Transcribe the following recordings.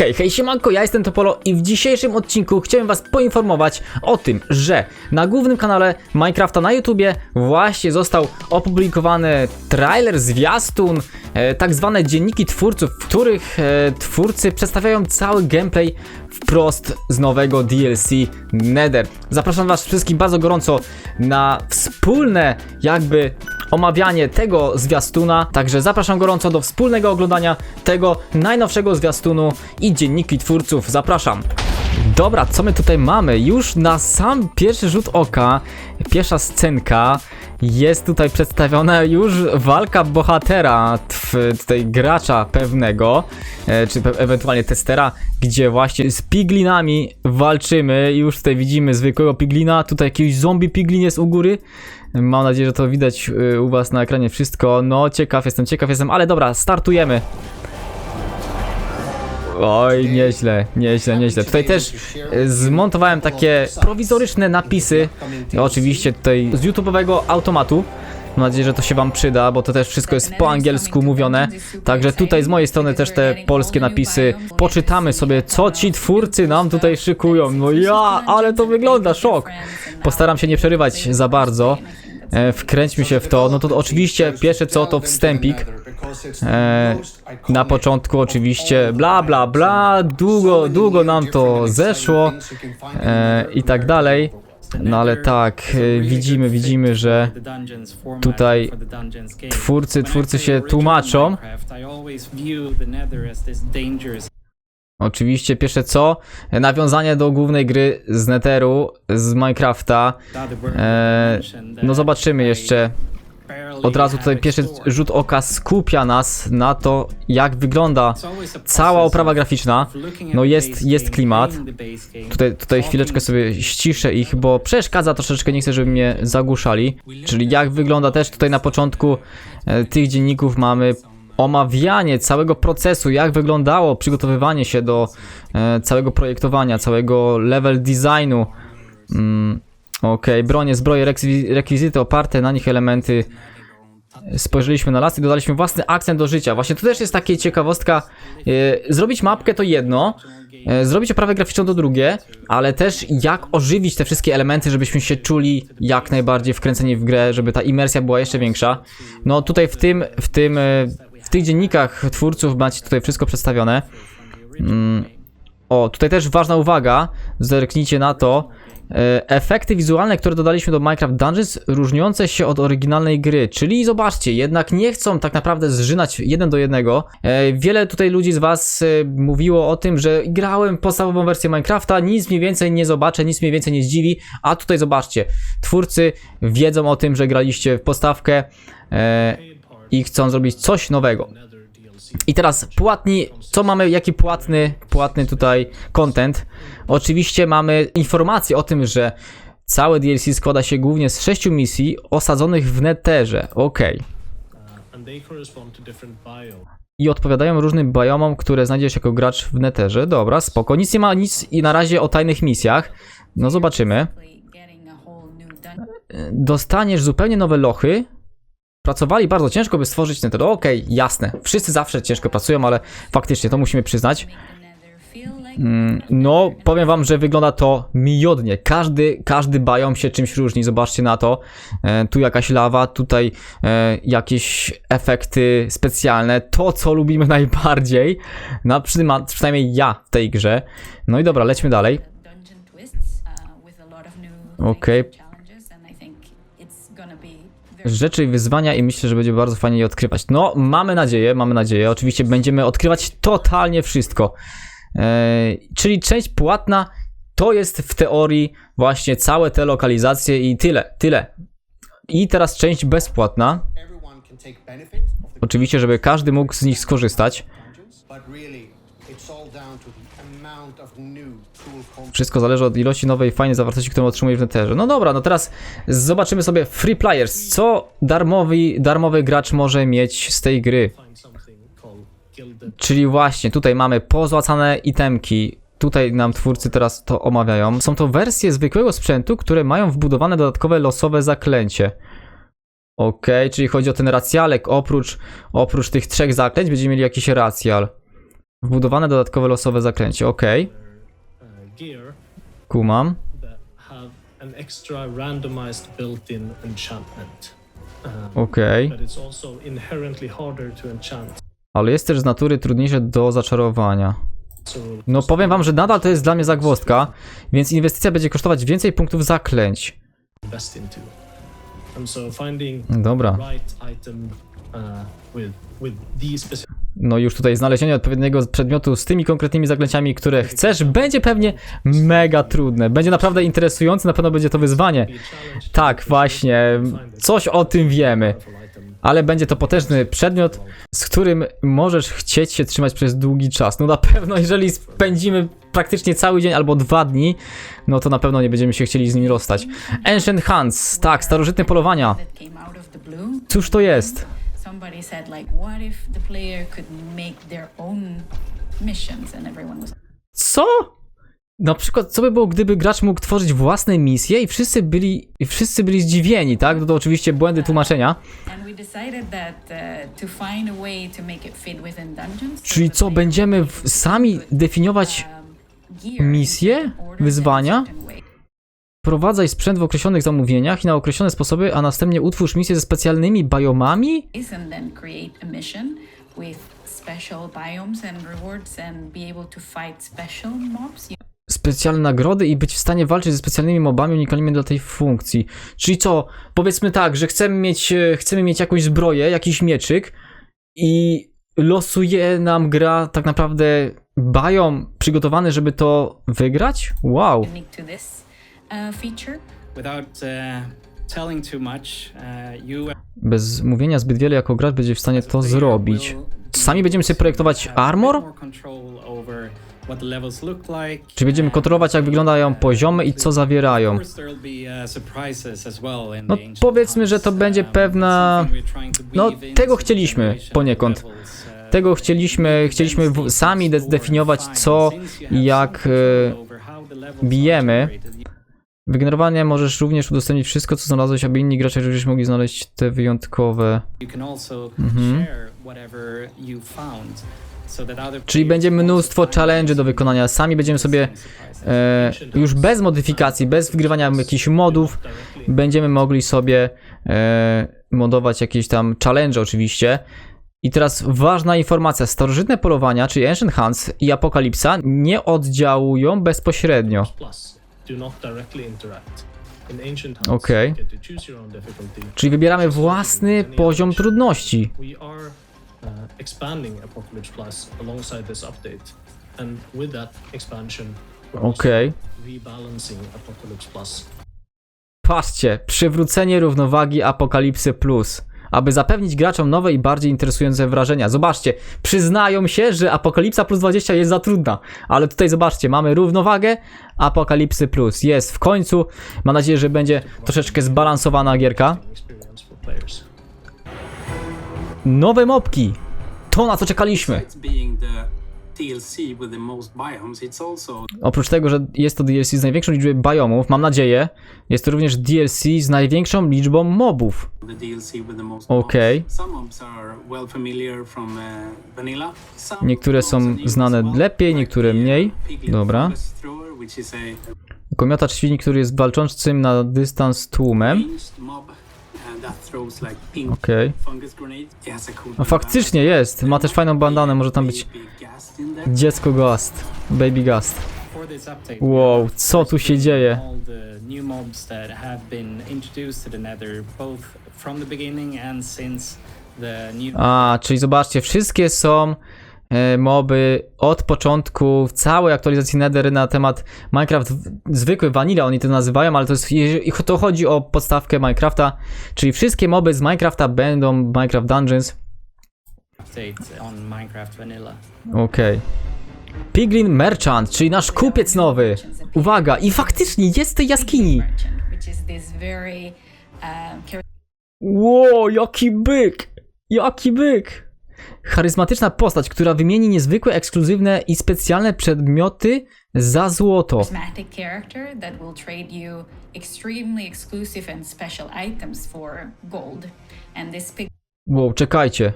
Hej, hej, siemanko, ja jestem Topolo i w dzisiejszym odcinku chciałem was poinformować o tym, że na głównym kanale Minecrafta na YouTubie właśnie został opublikowany trailer, zwiastun, e, tak zwane dzienniki twórców, w których e, twórcy przedstawiają cały gameplay wprost z nowego DLC Nether. Zapraszam was wszystkich bardzo gorąco na wspólne jakby omawianie tego zwiastuna, także zapraszam gorąco do wspólnego oglądania tego najnowszego zwiastunu i dzienniki twórców. Zapraszam. Dobra, co my tutaj mamy? Już na sam pierwszy rzut oka, pierwsza scenka jest tutaj przedstawiona już walka bohatera, tutaj gracza pewnego, e, czy ewentualnie testera, gdzie właśnie z piglinami walczymy. Już tutaj widzimy zwykłego piglina, tutaj jakiś zombie piglin jest u góry. Mam nadzieję, że to widać y, u was na ekranie wszystko. No, ciekaw jestem, ciekaw jestem, ale dobra, startujemy. Oj, nieźle, nieźle, nieźle. Tutaj też y, zmontowałem takie prowizoryczne napisy, oczywiście tutaj z YouTube'owego automatu. Mam nadzieję, że to się wam przyda, bo to też wszystko jest po angielsku mówione. Także tutaj z mojej strony też te polskie napisy. Poczytamy sobie, co ci twórcy nam tutaj szykują. No ja, ale to wygląda, szok. Postaram się nie przerywać za bardzo. E, wkręćmy się w to. No to oczywiście pierwsze co to wstępik. E, na początku oczywiście bla bla bla, długo, długo nam to zeszło e, i tak dalej. No ale tak, e, widzimy, widzimy, że tutaj twórcy, twórcy się tłumaczą. Oczywiście pierwsze co, nawiązanie do głównej gry z Netheru, z Minecrafta. E, no zobaczymy jeszcze. Od razu tutaj pierwszy rzut oka skupia nas na to, jak wygląda cała oprawa graficzna. No jest, jest klimat. Tutaj, tutaj chwileczkę sobie ściszę ich, bo przeszkadza troszeczkę, nie chcę, żeby mnie zagłuszali. Czyli jak wygląda też tutaj na początku e, tych dzienników mamy omawianie całego procesu, jak wyglądało przygotowywanie się do e, całego projektowania, całego level designu. Mm, Okej, bronie, zbroje, rekwi- rekwizyty, oparte na nich elementy. Spojrzeliśmy na las i dodaliśmy własny akcent do życia. Właśnie to też jest takie ciekawostka. E, zrobić mapkę to jedno, e, zrobić oprawę graficzną to drugie, ale też jak ożywić te wszystkie elementy, żebyśmy się czuli jak najbardziej wkręceni w grę, żeby ta imersja była jeszcze większa. No tutaj w tym, w tym, e, w tych dziennikach twórców macie tutaj wszystko przedstawione. Mm. O, tutaj też ważna uwaga, zerknijcie na to. E, Efekty wizualne, które dodaliśmy do Minecraft Dungeons, różniące się od oryginalnej gry. Czyli zobaczcie, jednak nie chcą tak naprawdę zżynać jeden do jednego. E, Wiele tutaj ludzi z Was e, mówiło o tym, że grałem podstawową wersję Minecrafta, nic mniej więcej nie zobaczę, nic mniej więcej nie zdziwi. A tutaj zobaczcie, twórcy wiedzą o tym, że graliście w postawkę i chcą zrobić coś nowego. I teraz płatni, co mamy, jaki płatny, płatny tutaj content? Oczywiście mamy informację o tym, że całe DLC składa się głównie z sześciu misji osadzonych w Netherze. Different biomes. I odpowiadają różnym biomom, które znajdziesz jako gracz w Netherze. Dobra, spoko. Nic nie ma, nic i na razie o tajnych misjach. No zobaczymy. Dostaniesz zupełnie nowe lochy. Pracowali bardzo ciężko, by stworzyć Nether. Okej, jasne. Wszyscy zawsze ciężko pracują, ale faktycznie to musimy przyznać. Mm, No, powiem wam, że wygląda to miodnie. Każdy, każdy biom się czymś różni. Zobaczcie na to. E, tu jakaś lawa, tutaj e, jakieś efekty specjalne. To, co lubimy najbardziej. Na, przynajmniej ja w tej grze. No i dobra, lećmy dalej. Okej. Okej. Rzeczy i wyzwania i myślę, że będzie bardzo fajnie je odkrywać. No, mamy nadzieję, mamy nadzieję. Oczywiście będziemy odkrywać totalnie wszystko. Eee, czyli część płatna to jest w teorii właśnie całe te lokalizacje i tyle, tyle. I teraz część bezpłatna. Oczywiście, żeby każdy mógł z nich skorzystać. Wszystko zależy od ilości nowej, fajnej zawartości, którą otrzymujesz w Netherze. No dobra, no teraz zobaczymy sobie Free Players. Co darmowy, darmowy gracz może mieć z tej gry? Czyli właśnie tutaj mamy pozłacane itemki. Tutaj nam twórcy teraz to omawiają. Są to wersje zwykłego sprzętu, które mają wbudowane dodatkowe losowe zaklęcie. Okej, czyli chodzi o ten racjalek. Oprócz, oprócz tych trzech zaklęć będziemy mieli jakiś racjal. Wbudowane dodatkowe losowe zaklęcie, okej. gear Kumam. to enchant. Ale jest też z natury trudniejsze do zaczarowania. No powiem wam, że nadal to jest dla mnie zagwozdka, więc inwestycja będzie kosztować więcej punktów zaklęć. Dobra. Specific No już tutaj znalezienie odpowiedniego przedmiotu z tymi konkretnymi zaklęciami, które chcesz, będzie pewnie mega trudne. Będzie naprawdę interesujące, na pewno będzie to wyzwanie. Tak, właśnie. Coś o tym wiemy. Ale będzie to potężny przedmiot, z którym możesz chcieć się trzymać przez długi czas. No na pewno, jeżeli spędzimy praktycznie cały dzień albo dwa dni, no to na pewno nie będziemy się chcieli z nim rozstać. Ancient Hunts, tak, starożytne polowania. Cóż to jest? Somebody said like, what if the player could make their own missions and everyone was Co? Na przykład, co by było, gdyby gracz mógł tworzyć własne misje i wszyscy byli, i wszyscy byli zdziwieni, tak? No to oczywiście błędy tłumaczenia. to to Czyli co, będziemy w, sami definiować um, misje? Wyzwania? Wprowadzaj sprzęt w określonych zamówieniach i na określone sposoby, a następnie utwórz misję ze specjalnymi biomami? and then create a mission with special biomes and rewards and be able to fight special mobs. specjalne nagrody i być w stanie walczyć ze specjalnymi mobami unikalnymi dla tej funkcji. Czyli co, powiedzmy tak, że chcemy mieć, e, chcemy mieć jakąś zbroję, jakiś mieczyk i losuje nam gra tak naprawdę biom przygotowany, żeby to wygrać? Wow. Unique to this feature. Without uh, telling too much, uh, you Bez mówienia zbyt wiele jako gracz będzie w stanie to zrobić. Sami będziemy sobie projektować armor? Czy będziemy kontrolować jak wyglądają poziomy i co zawierają? No powiedzmy, że to będzie pewna... No tego chcieliśmy poniekąd. Tego chcieliśmy, chcieliśmy sami de- zdefiniować co i jak e, bijemy. Wygenerowanie możesz również udostępnić wszystko, co znalazłeś, aby inni gracze również mogli znaleźć te wyjątkowe. Mhm. Czyli będzie mnóstwo challenge do wykonania. Sami będziemy sobie e, już bez modyfikacji, bez wgrywania jakichś modów, będziemy mogli sobie e, modować jakieś tam challenge oczywiście. I teraz ważna informacja. Starożytne polowania, czyli Ancient Hunts i Apokalipsa nie oddziałują bezpośrednio. Do not directly interact. Okej. Czyli wybieramy własny poziom trudności. Uh, Okej. Patrzcie, przywrócenie równowagi Apokalipsy Plus. Aby zapewnić graczom nowe i bardziej interesujące wrażenia. Zobaczcie, przyznają się, że Apokalipsa plus 20 jest za trudna. Ale tutaj zobaczcie, mamy równowagę Apokalipsy Plus. Jest w końcu. Mam nadzieję, że będzie troszeczkę zbalansowana gierka. Nowe mopki. To na co czekaliśmy. Oprócz tego, że jest to DLC z największą liczbą biomów, mam nadzieję, jest to również DLC z największą liczbą mobów. most Okay. uh, Niektóre są znane lepiej, niektóre mniej. Dobra. Komiotacz świni, który jest walczącym na dystans tłumem. Okej. cool No faktycznie jest. Ma też fajną bandanę, może tam być dziecko Gast. Baby Gast. Wow, co tu się dzieje? A, czyli zobaczcie, wszystkie są moby od początku w całej aktualizacji Nether na temat Minecraft zwykły Vanilla, oni to nazywają, ale to jest, to chodzi o podstawkę Minecrafta, czyli wszystkie moby z Minecrafta będą Minecraft Dungeons. Okej. Piglin Merchant, czyli nasz kupiec nowy. Uwaga, i faktycznie jest w tej jaskini. Ło, jaki byk! Jaki byk! Charyzmatyczna postać, która wymieni niezwykłe, ekskluzywne i specjalne przedmioty za złoto. charismatic character that will trade you extremely exclusive and special items for gold. And this pig Wow, czekajcie.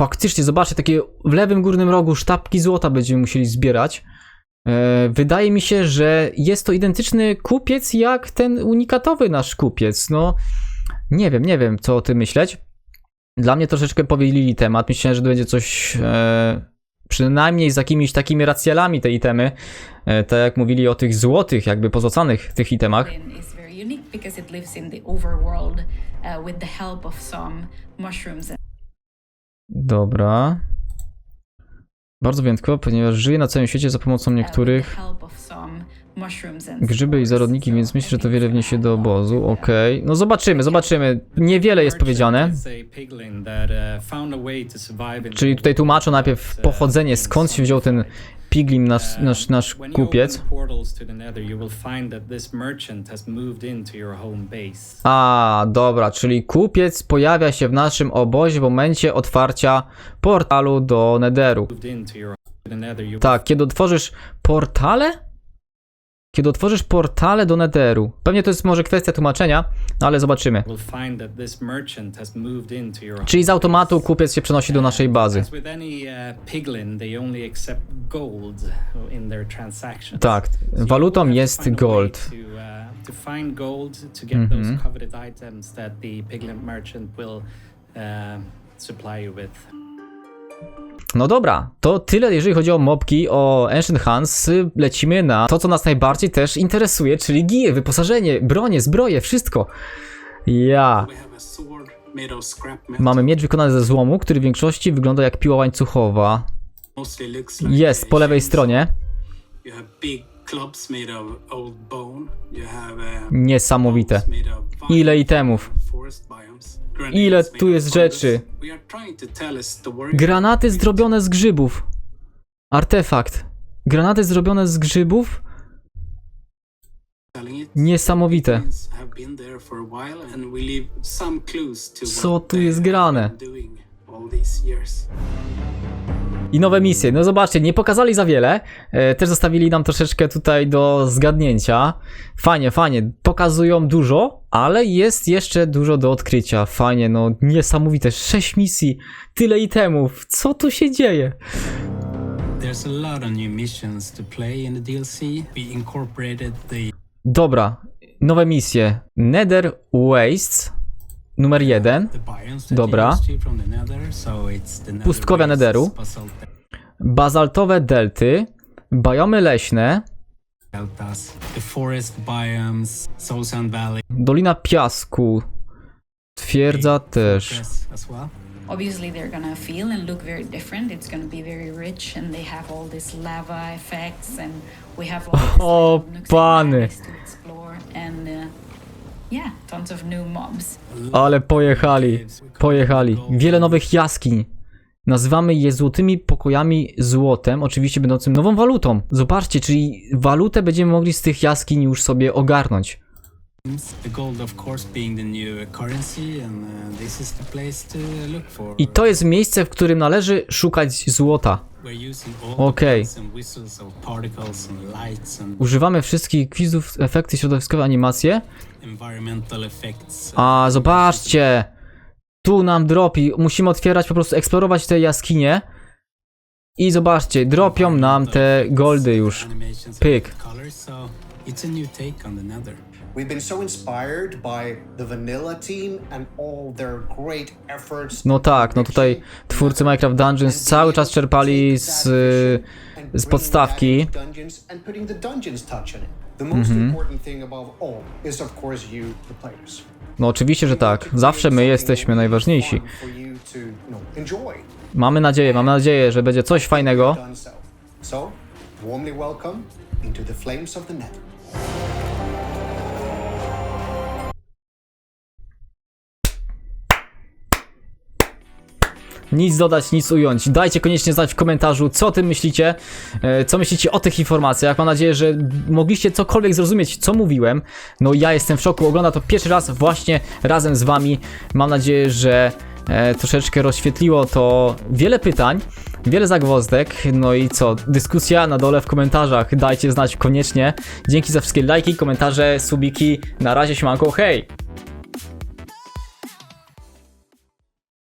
Faktycznie, zobaczcie, takie w lewym górnym rogu sztabki złota będziemy musieli zbierać. E, wydaje mi się, że jest to identyczny kupiec jak ten unikatowy nasz kupiec. No, nie wiem, nie wiem, co o tym myśleć. Dla mnie troszeczkę powielili temat. Myślałem, że to będzie coś e, przynajmniej z jakimiś takimi racjalami te itemy. E, tak jak mówili o tych złotych, jakby pozłacanych tych itemach. is very unique because it lives in the overworld uh, with the help of some mushrooms and Dobra. Bardzo wyjątkowo, ponieważ żyje na całym świecie za pomocą uh, niektórych the grzyby i zarodniki, więc myślę, że to wiele wniesie do obozu. Okej. No zobaczymy, zobaczymy. Niewiele jest powiedziane. Piglin Czyli tutaj tłumaczą najpierw pochodzenie, skąd się wziął ten piglim, nasz, nasz, nasz kupiec. A, dobra, czyli kupiec pojawia się w naszym obozie w momencie otwarcia portalu do Netheru. Tak, kiedy otworzysz portale? Kiedy otworzysz portale do Netheru. Pewnie to jest może kwestia tłumaczenia, no ale zobaczymy. Czyli z automatu kupiec się przenosi do naszej bazy. Uh, their transactions. Tak, walutą jest gold. Uh, Mhm. No dobra, to tyle jeżeli chodzi o mobki, o Ancient Hands. Lecimy na to, co nas najbardziej też interesuje, czyli gije, wyposażenie, bronie, zbroje, wszystko. Ja. Mamy miecz wykonany ze złomu, który w większości wygląda jak piła łańcuchowa. Jest po lewej stronie. Uh, Niesamowite. Ile itemów. Ile tu jest rzeczy. Granaty zrobione z grzybów. Artefakt. Granaty zrobione z grzybów? Niesamowite. Co tu jest grane? I nowe misje. No zobaczcie, nie pokazali za wiele. E, też zostawili nam troszeczkę tutaj do zgadnięcia. Fajnie, fajnie. Pokazują dużo, ale jest jeszcze dużo do odkrycia. Fajnie, no niesamowite. Sześć misji, tyle itemów. Co tu się dzieje? There's a lot of new missions to play in the DLC. We incorporated the Dobra, nowe misje. Nether Wastes, numer jeden. Dobra. Pustkowia basalt Bazaltowe delty, biomy leśne, Dolina Piasku, twierdza też. Obviously, they're gonna feel and look very different. It's gonna be very rich, and they have all these lava effects, and we have all these O, pany. crannies to explore, and uh, yeah, Ale pojechali, pojechali. Wiele nowych jaskiń. Nazywamy je złotymi pokojami złotem, oczywiście będącym nową walutą. Zobaczcie, czyli walutę będziemy mogli z tych jaskiń już sobie ogarnąć. I to jest miejsce, w którym należy szukać złota. Okej. and Używamy wszystkich kwizów, efekty środowiskowe, animacje. A zobaczcie! Tu nam dropi. Musimy otwierać, po prostu eksplorować te jaskinie. I zobaczcie, dropią nam te goldy już. Pyk. And colors, so it's a new take on the nether. We've been so inspired by the Vanilla team and all their great efforts. No tak, no tutaj twórcy Minecraft Dungeons cały czas czerpali z, z podstawki. Mhm. No oczywiście, że tak. Zawsze my jesteśmy najważniejsi. Mamy nadzieję, mam nadzieję, że będzie coś fajnego. Nic dodać, nic ująć. Dajcie koniecznie znać w komentarzu, co o tym myślicie, e, co myślicie o tych informacjach. Mam nadzieję, że mogliście cokolwiek zrozumieć, co mówiłem. No ja jestem w szoku, ogląda to pierwszy raz właśnie razem z wami. Mam nadzieję, że e, troszeczkę rozświetliło to wiele pytań, wiele zagwozdek. No i co, dyskusja na dole w komentarzach. Dajcie znać koniecznie. Dzięki za wszystkie lajki, komentarze, subiki. Na razie, siemanko, hej!